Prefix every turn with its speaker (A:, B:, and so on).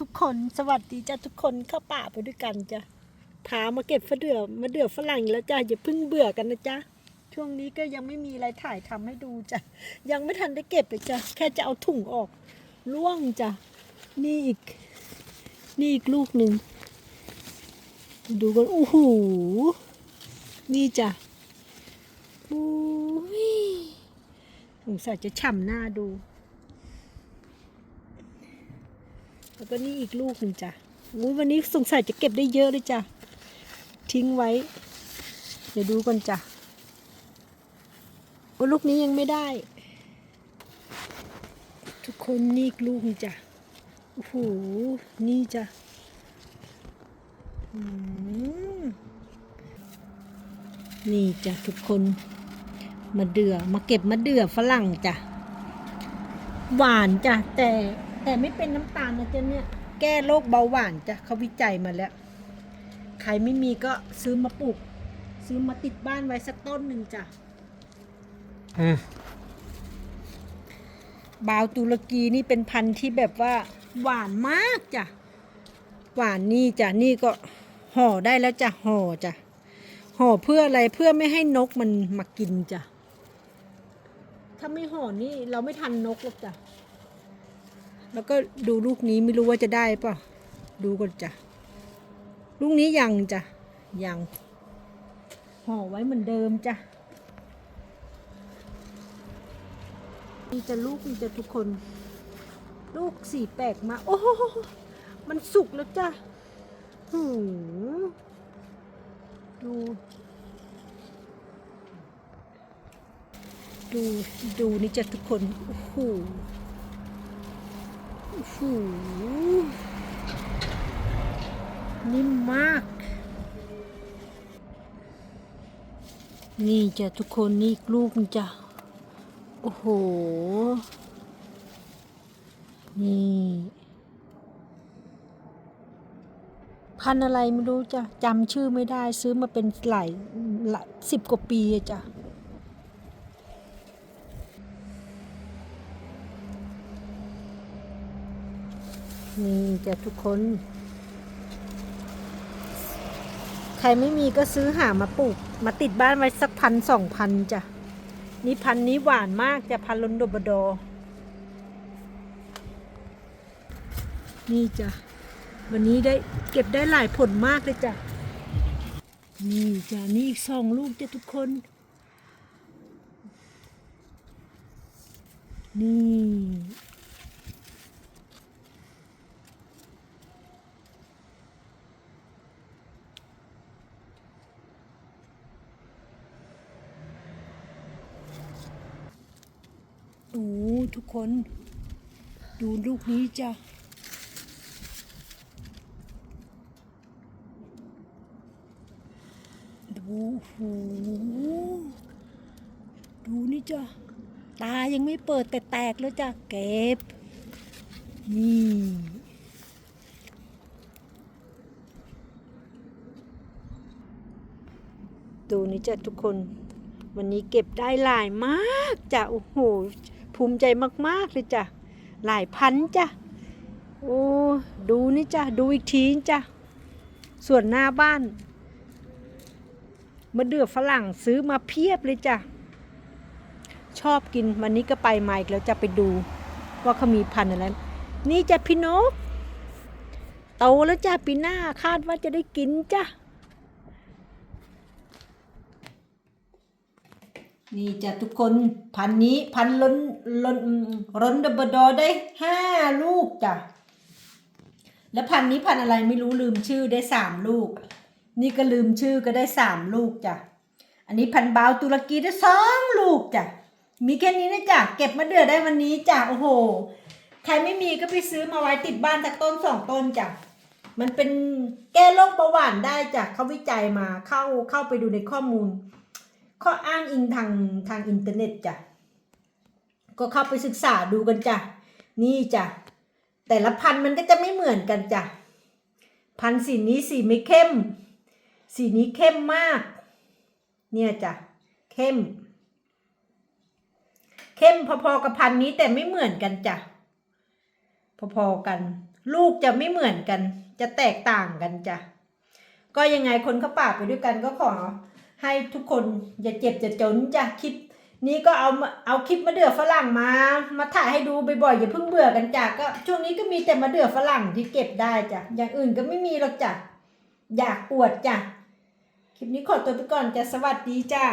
A: ทุกคนสวัสดีจ้ะทุกคนเข้าป่าไปด้วยกันจ้ะพามาเก็บฝเดือมาเดือฝรั่งแล้วจ้ะอย่าเพิ่งเบื่อกันนะจ๊ะช่วงนี้ก็ยังไม่มีอะไรถ่ายทำให้ดูจ้ะยังไม่ทันได้เก็บเลยจ้ะแค่จะเอาถุงออกล่วงจ้ะนี่อีก นี่อีกลูกหนึ่งดูกันโอ้โหนี่จ้ะอุ้ยสงสัยจะฉ่ำหน้าดู แล้วก็นี่อีกลูกหนึ่งจ้ะอู้วันนี้สงสัยจะเก็บได้เยอะเลยจ้ะ ทิ้งไว้ เดี๋ยวดูก่อนจ้ะโอ้ลูกนี้ยังไม่ได้ ทุกคนนี่อีกลูกหนึงจ้ะ โอ้โห นี่จ้ะอืมนี่จ้ะทุกคนมาเดือมาเก็บมาเดือฝรั่งจ้ะ หวานจ้ะแต่ แต่ไม่เป็นน้ำตาลนะจ๊ะเนี่ย แก้โรคเบาหวานจ้ะเขาวิจัยมาแล้ว ใครไม่มีก็ซื้อมาปลูก ซื้อมาติดบ้านไว้สักต้นหนึ่งจ้ะบาวตุรกีนี่เป็นพันธุ์ที่แบบว่า หวานมากจ้ะ หวานนี่จ้ะนี่ก็ห่อได้แล้วจ้ะห่อจ้ะห่อเพื่ออะไรเพื่อไม่ให้นกมันมากินจ้ะ ถ้าไม่ห่อนี่เราไม่ทันนกหรอกจ้ะ แล้วก็ดูลูกนี้ไม่รู้ว่าจะได้ป่ะ ดูก่อนจ้ะ ลูกนี้ยังจ้ะ ยังห่อไว้เหมือนเดิมจ้ะนี่จะลูกนี่จะทุกคน ลูกสีแปลกมา โอ้โหมันสุกแล้วจ้ะหูดูดูดูนี่จ้ะทุกคน โอ้โห หนิ่มมาก นี่จ้ะทุกคนนี่กลูกจ้ะ โอ้โห นี่พันอะไรไม่รู้จ้ะจำชื่อไม่ได้ซื้อมาเป็นหลายหลายสิบกว่าปีจ้ะ นี่จ้ะทุกคน ใครไม่มีก็ซื้อหามาปลูก มาติดบ้านไว้สักพันสองพันจ้ะ นี่พันนี้หวานมากจะพันธุ์ลนโดบดอ นี่จ้ะ วันนี้ได้เก็บได้หลายผลมากเลยจ้ะ นี่จ้ะ นี่อีกสองลูกจ้ะทุกคน นี่ ดูทุกคน ดูลูกนี้จ้ะดูโหดูนี่จ้ะ ตายังไม่เปิดแต่แตกแล้วจ้ะ เก็บ นี่ดูนี่จ้ะทุกคน วันนี้เก็บได้หลายมากจ้ะ โอ้โห ภูมิใจมาก ๆ เลยจ้ะ หลายพันจ้ะ โอ้ ดูนี่จ้ะ ดูอีกทีจ้ะ ส่วนหน้าบ้านมะเดื่อฝรั่งซื้อมาเพียบเลยจ้ะ ชอบกินวันนี้ก็ไปมาอีกแล้วจะไปดู ว่าเขามีพันธุ์อะไร นี่จ้ะพี่นก โตแล้วจ้ะปีหน้าคาดว่าจะได้กินจ้ะ นี่จ้ะทุกคนพันนี้พันล้นล้นล้นดับดอได้ห้าลูกจ้ะแล้วพันนี้พันอะไรไม่รู้ลืมชื่อได้สามลูก นี่ก็ลืมชื่อก็ได้สามลูกจ้ะอันนี้พันบาวตุรกีได้สองลูกจ้ะมีแค่นี้นะจ้ะเก็บมาเดือได้วันนี้จ้ะโอ้โห ใครไม่มีก็ไปซื้อมาไว้ติดบ้านจากต้นสองต้นจ้ะมันเป็นแก้โรคเบาหวานได้จ้ะเขาวิจัยมาเข้าเข้าไปดูในข้อมูล ข้ออ้างอิงทางทางอินเทอร์เน็ตจ้ะ ก็เข้าไปศึกษาดูกันจ้ะ นี่จ้ะ แต่ละพันธุ์มันก็จะไม่เหมือนกันจ้ะ พันธุ์สีนี้สีไม่เข้ม สีนี้เข้มมาก เนี่ยจ้ะ เข้ม เข้มพอๆกับพันธุ์นี้แต่ไม่เหมือนกันจ้ะ พอๆกัน ลูกจะไม่เหมือนกัน จะแตกต่างกันจ้ะ ก็ยังไงคนเขาปากไปด้วยกันก็ขอ ให้ทุกคนอย่าเจ็บอย่าจนจ้ะคลิป นี้ก็เอามาเอาคลิปมะเดื่อฝรั่งมา มาถ่ายให้ดูบ่อยๆอย่าเพิ่งเบื่อกันจ้ะก็ช่วงนี้ก็มีแต่มะเดื่อฝรั่งที่เก็บได้จ้ะอย่างอื่นก็ไม่มีหรอกจ้ะอยากปวดจ้ะคลิปนี้ขอตัวไปก่อนจ้ะสวัสดีจ้า